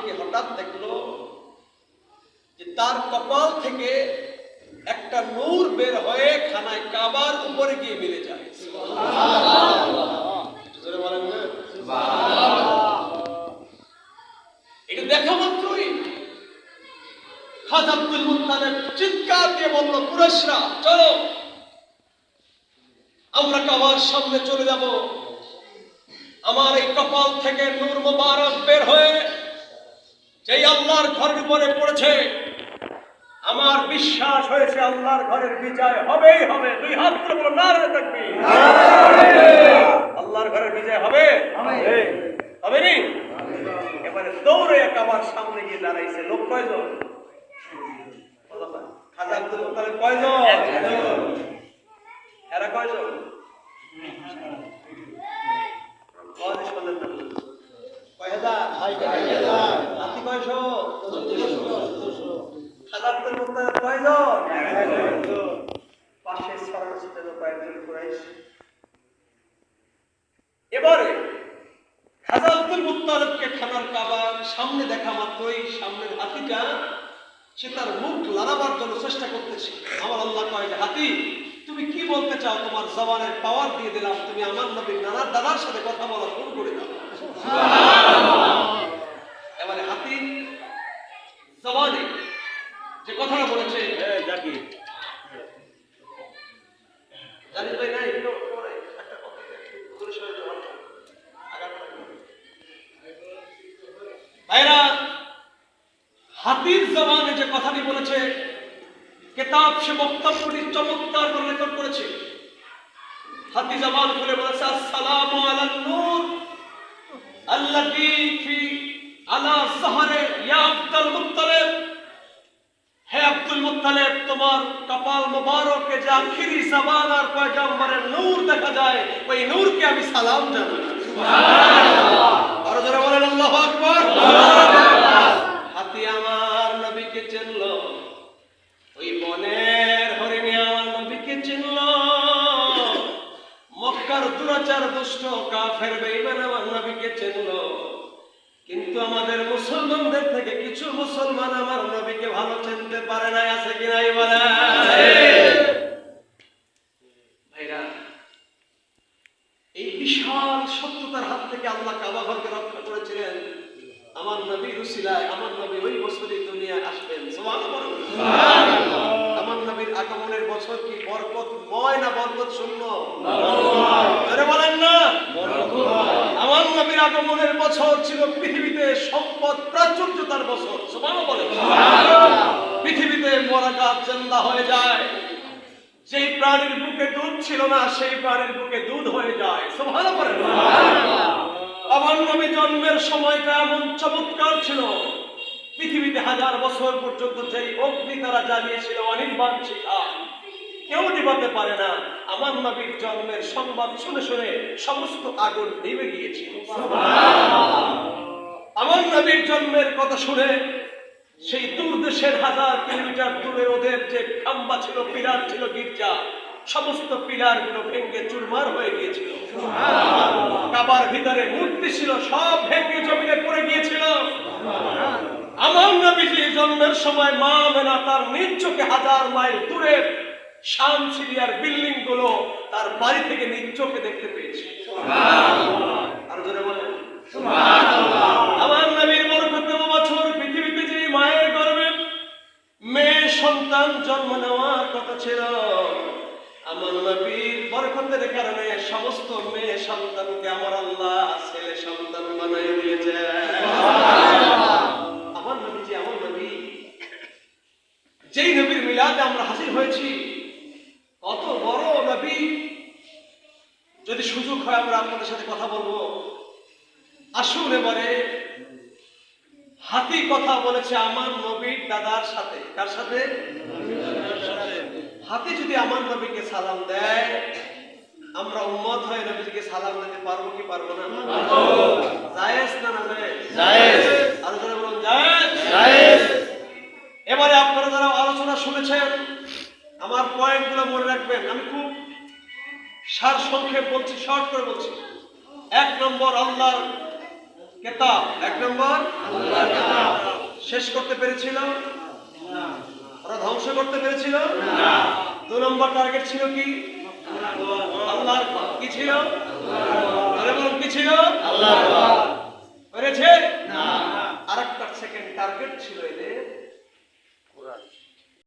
থেকে হঠাৎ দেখল যে তার কপাল থেকে একটা নূর বের হয়ে খানায় কাবার উপরে গিয়ে মিলে যায়। দেখা মাত্রই খাজা আব্দুল চিৎকার দিয়ে বলল কুরেশরা চলো। আমরা কাবার সামনে চলে যাব। আমার এই কপাল থেকে নূর মোবারক বের যেই আল্লাহর ঘরের উপরে পড়েছে। আমার বিশ্বাস হয়েছে আল্লাহর ঘরের বিজয় হবেই হবে। দুই হাত নারে থাকবি আল্লাহর ঘরের বিজয় হবে? হবে নি? এবারে দৌড়ে কাবার সামনে গিয়ে দাঁড়াইছে লোক কয়জন? খাজা আব্দুল মুত্তালিব কয়জন? এরা কয়জন? কয় হাজার? সামনে দেখা মাত্রই সামনের হাতিটা সে তার মুখ লাগাবার জন্য চেষ্টা করতেছে। আমার আল্লাহ হাতি, তুমি কি বলতে চাও? তোমার জবানের পাওয়ার দিয়ে দিলাম। তুমি আমার নবীর নানার দাদার সাথে কথা বলা শুরু করে দাও এবারে হাতি জবানে যে কথাটা বলেছে জানিস ভাই নাই একটু পরে একটা কথা একটু দূরে সরে যাও, অল্প। আগার থাকবে। হাতির জবানে যে কথাটি বলেছে, কেতাব সে বক্তব্যটি চমৎকার করে রেকর্ড করেছে। হাতি জবান খুলে বলেছে, আসসালামু আলান নূর আল্লাযী আলা সাহরে ইয়া আব্দুল মুত্তালিব? হে আব্দুল মুত্তালিব তোমার কপাল মোবারকে যে আখিরি জবান আর পয়গম্বরের নূর দেখা যায় ওই নূরকে আমি সালাম জানাই। আরও জোরে বলেন আল্লাহু আকবার। হাতি আমার নবীকে চিনল ওই বনের হরিণী আমার নবীকে চিনল। মক্কার দুরাচার দুষ্ট কাফের বেঈমান আমার নবীকে চিনল। কিন্তু আমাদের মুসলমানদের থেকে কিছু মুসলমান আমার নবীকে ভালো চিনতে পারে না আছে কি নাই বলে? ভাইরা এই বিশাল শত্রুতার হাত থেকে আল্লাহ কাবা ঘরকে রক্ষা করেছিলেন। আমার নবী রুসিলায় আমার নবী ওই বছরই দুনিয়ায় আসবেন। আমার নবীর আগমনের বছর কি বরকতময় না বরকত শূন্য জোরে বলেন না আমার নবীর আগমনের বছর ছিল পৃথিবীতে সম্পদ প্রাচুর্যতার বছর। পৃথিবীতে মরা গাছ জিন্দা হয়ে যায়। যেই প্রাণীর বুকে দুধ ছিল না সেই প্রাণীর বুকে দুধ হয়ে যায়। সুবহানাল্লাহ বলেন আমার নবী জন্মের সময়টা এমন চমৎকার ছিল। পৃথিবীতে হাজার বছর পর্যন্ত যেই অগ্নি তারা জ্বালিয়েছিল অনির্বাণ শিখা কেউ নিভাতে পারে না। আমার নবীর জন্মের সংবাদ শুনে শুনে সমস্ত আগুন নিভে গিয়েছিল আমার নবীর জন্মের কথা শুনে সেই দূর দেশের হাজার কিলোমিটার দূরে ওদের যে খাম্বা ছিল পিলার ছিল গির্জা সমস্ত পিলারগুলো ভেঙে চুরমার হয়ে গিয়েছিল। কাবার ভিতরে মূর্তি ছিল সব ভেঙে জমিনে পড়ে গিয়েছিল। আমার নবীজি জন্মের সময় মা মেনা তার নিজ চোখে হাজার মাইল দূরে শাম সিরিয়ার বিল্ডিংগুলো তার বাড়ি থেকে নিজ চোখে দেখতে পেয়েছে। আর জোরে বলেন। আমার নবীর বরকতে বছর পৃথিবীতে যে মায়ের গর্ভে মেয়ে সন্তান জন্ম নেওয়ার কথা ছিল আমার নবীর বরকতের কারণে সমস্ত মেয়ে সন্তানকে আমার আল্লাহ ছেলে সন্তান বানিয়ে দিয়েছে। আমার নবীজি আমার নবী। যেই নবীর মিলাদে আমরা হাজির হয়েছি কত বড় নবী যদি সুযোগ হয় আমরা আপনাদের সাথে কথা বলব। আসুন এবারে হাতি কথা বলেছে আমার নবীর দাদার সাথে। কার সাথে? হাতি যদি আমার নবীকে সালাম দেয় আমরা উম্মত হয়ে নবীজিকে সালাম দিতে পারব কি পারব না? জায়েজ না না জায়েজ? আরও জোরে বলুন জায়েজ। এবারে আপনারা যারা আলোচনা শুনেছেন আমার পয়েন্টগুলো মনে রাখবেন আমি খুব সার সংক্ষেপ বলছি শর্ট করে বলছি। এক নম্বর আল্লাহর কেতাব এক নম্বর শেষ করতে পেরেছিল ওরা ধ্বংস করতে পেরেছিল? দু নম্বর টার্গেট ছিল কি? আল্লাহর কি ছিল? কি ছিল? পেরেছে? আর একটা সেকেন্ড টার্গেট ছিল এদের।